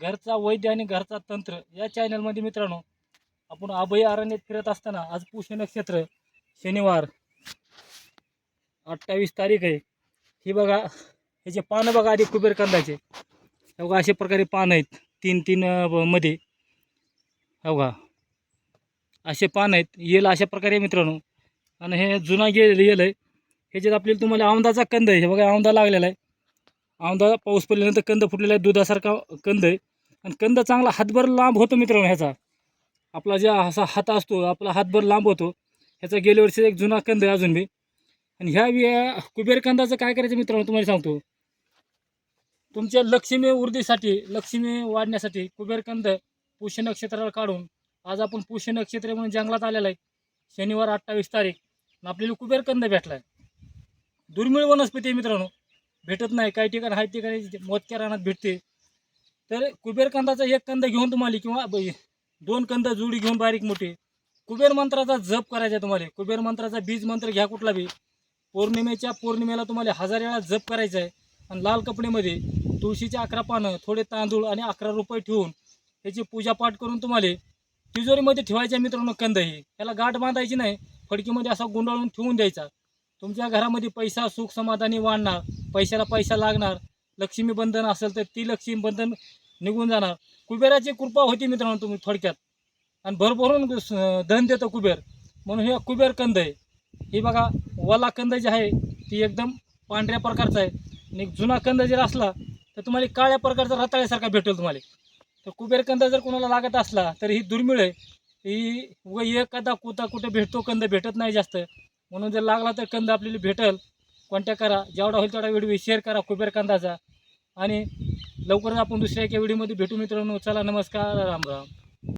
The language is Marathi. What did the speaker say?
घरचा वैद्य आणि घरचा तंत्र या चॅनलमध्ये मित्रांनो आपण अभय अरण्यात फिरत असताना आज पुष्य नक्षत्र शनिवार अठ्ठावीस तारीख आहे. ही बघा ह्याचे पानं बघा आधी कुबेर कंदाचे हे बघा अशा प्रकारे पानं आहेत तीन तीन मध्ये. हे बघा असे पान आहेत येल अशा प्रकारे मित्रांनो. आणि हे जुना गेल येल आहे. ह्याच्यात आपल्याला तुम्हाला औंदाचा कंद आहे. हे बघा औंदा लागलेला आहे. औंदा पाऊस पडल्यानंतर कंद फुटलेला आहे. दुधासारखा कंद आहे. आणि कंद चांगला हातभर लांब होतो मित्रांनो ह्याचा. आपला ज्या असा हात असतो आपला हातभर लांब होतो. ह्याचा गेल्या वर्षी एक जुना कंद आहे अजून बी. आणि ह्या बी कुबेर कंदाचं काय करायचं मित्रांनो तुम्हाला सांगतो. तुमच्या लक्ष्मी वृद्धीसाठी लक्ष्मी वाढण्यासाठी कुबेर कंद पुष्य नक्षत्राला काढून आज आपण पुष्य नक्षत्र म्हणून जंगलात आलेला आहे. शनिवार अठ्ठावीस तारीख. आणि आपल्याला कुबेर कंद भेटला आहे दुर्मिळ वनस्पती आहे मित्रांनो. भेटत नाही. काही ठिकाणी काही ठिकाणी मोजक्या रानात भेटते. तर कुबेर कंदाचा एक कंद घेऊन तुम्हाला किंवा दोन कंद जुडी घेऊन बारीक मोठी. कुबेर मंत्राचा जप करायचा आहे तुम्हाला. कुबेर मंत्राचा बीज मंत्र घ्या कुठला बी. पौर्णिमेच्या पौर्णिमेला तुम्हाला हजार वेळा जप करायचा आहे. आणि लाल कपडेमध्ये तुळशीचे अकरा पानं थोडे तांदूळ आणि अकरा रुपये ठेवून त्याची पूजापाठ करून तुम्हाला तिजोरीमध्ये ठेवायचे मित्रांनो कंद हे. त्याला गाठ बांधायची नाही. फडकीमध्ये असा गुंडाळून ठेवून द्यायचा. तुमच्या घरामध्ये पैसा सुख समाधानी वाढणार. पैशाला पैसा लागणार. लक्ष्मी बंधन असेल तर ती लक्ष्मी बंधन निघून जाणार. कुबेराची कृपा होती मित्रांनो तुम्ही थोडक्यात. आणि भरभरून स- धन देतं कुबेर. म्हणून हे कुबेर कंद आहे. ही बघा वला कंद जे आहे ती एकदम पांढऱ्या प्रकारचा आहे. आणि एक जुना कंद जर असला तर तुम्हाला काळ्या प्रकारचा रताळ्यासारखा भेटेल तुम्हाला. तर कुबेर कंद जर कोणाला लागत असला तर ही दुर्मिळ आहे. ही व एखादा कुता कुठे भेटतो कंद भेटत नाही जास्त. म्हणून जर लागला तर कंद आपल्याला भेटेल. कॉन्टॅक्ट करा. जेवढा होईल तेवढा व्हिडिओ शेअर करा कुबेर कंदाचा. आणि लवकरच आपण दुसऱ्या एका व्हिडिओमध्ये भेटू मित्रांनो. चला नमस्कार राम राम.